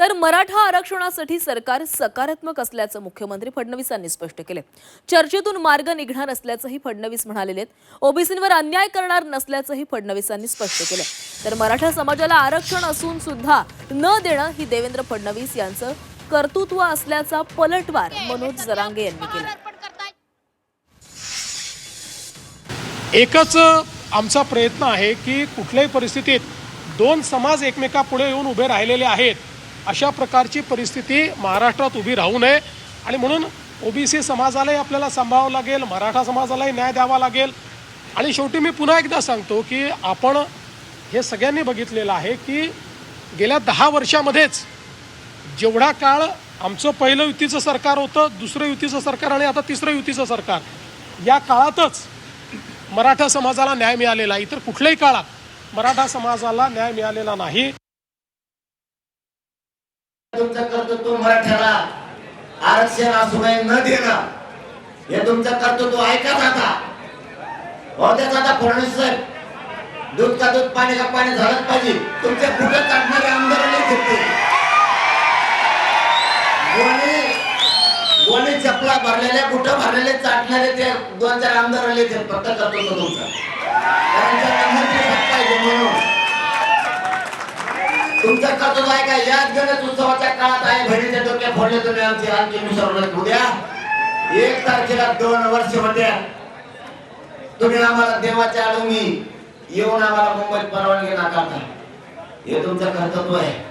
तर मराठा आरक्षणासाठी सरकार सकारात्मक असल्याचं मुख्यमंत्री फडणवीसांनी स्पष्ट केले. चर्चेतून मार्ग निघणार असल्याचंही फडणवीस म्हणालेले आहेत. ओबीसींवर अन्याय करणार नसल्याचंही फडणवीसांनी स्पष्ट केलं. तर मराठा समाजाला आरक्षण असून सुद्धा न देणं ही देवेंद्र फडणवीस यांचं कर्तृत्व असल्याचा पलटवार मनोज जरांगे यांनी केला. एकच आमचा प्रयत्न आहे की कुठल्याही परिस्थितीत दोन समाज एकमेकापुढे येऊन उभे राहिलेले आहेत. अशा प्रकारची परिस्थिती महाराष्ट्रात उभी राहू नये. आणि म्हणून ओबीसी समाजालाही आपल्याला सांभाळावं लागेल मराठा समाजालाही न्याय द्यावा लागेल. आणि शेवटी मी पुन्हा एकदा सांगतो की आपण हे सगळ्यांनी बघितलेलं आहे की गेल्या दहा वर्षामध्येच जेवढा काळ आमचं पहिलं युतीचं सरकार होतं दुसरं युतीचं सरकार आणि आता तिसरं युतीचं सरकार या काळातच मराठा समाजाला न्याय मिळालेला इतर कुठल्याही काळात मराठा समाजाला न्याय मिळालेला नाही. तुमचं कर्तृत्व मराठ्याला आरक्षण असू नये न देणं. हे तुमचं कर्तृत्व ऐकाच आता हो आता फडणवीस साहेब. दूध का दूध पाणी का पाणी झालंच पाहिजे. तुमच्या कुठं काढणारे आमदारांनी नाही गोणी गोणी चपला भरलेले कुठं भरलेले चाटणारे ते दोन चार आमदारांनी ते फक्त कर्तृत्व तुमचं. कारण त्यांना पाहिजे म्हणून. तुमच्या कर्तव्य आहे का? याच गणेश उत्सवाच्या काळात आहे. बहिणीच्या डोक्या फोडले तुम्ही आमची. आणखी मुसरवलं उद्या एक तारखेला दोन वर्ष होत्या तुम्ही आम्हाला देवाच्या आडून येऊन आम्हाला मुंबईत परवानगी नाकारता. हे तुमचं कर्तव्य आहे.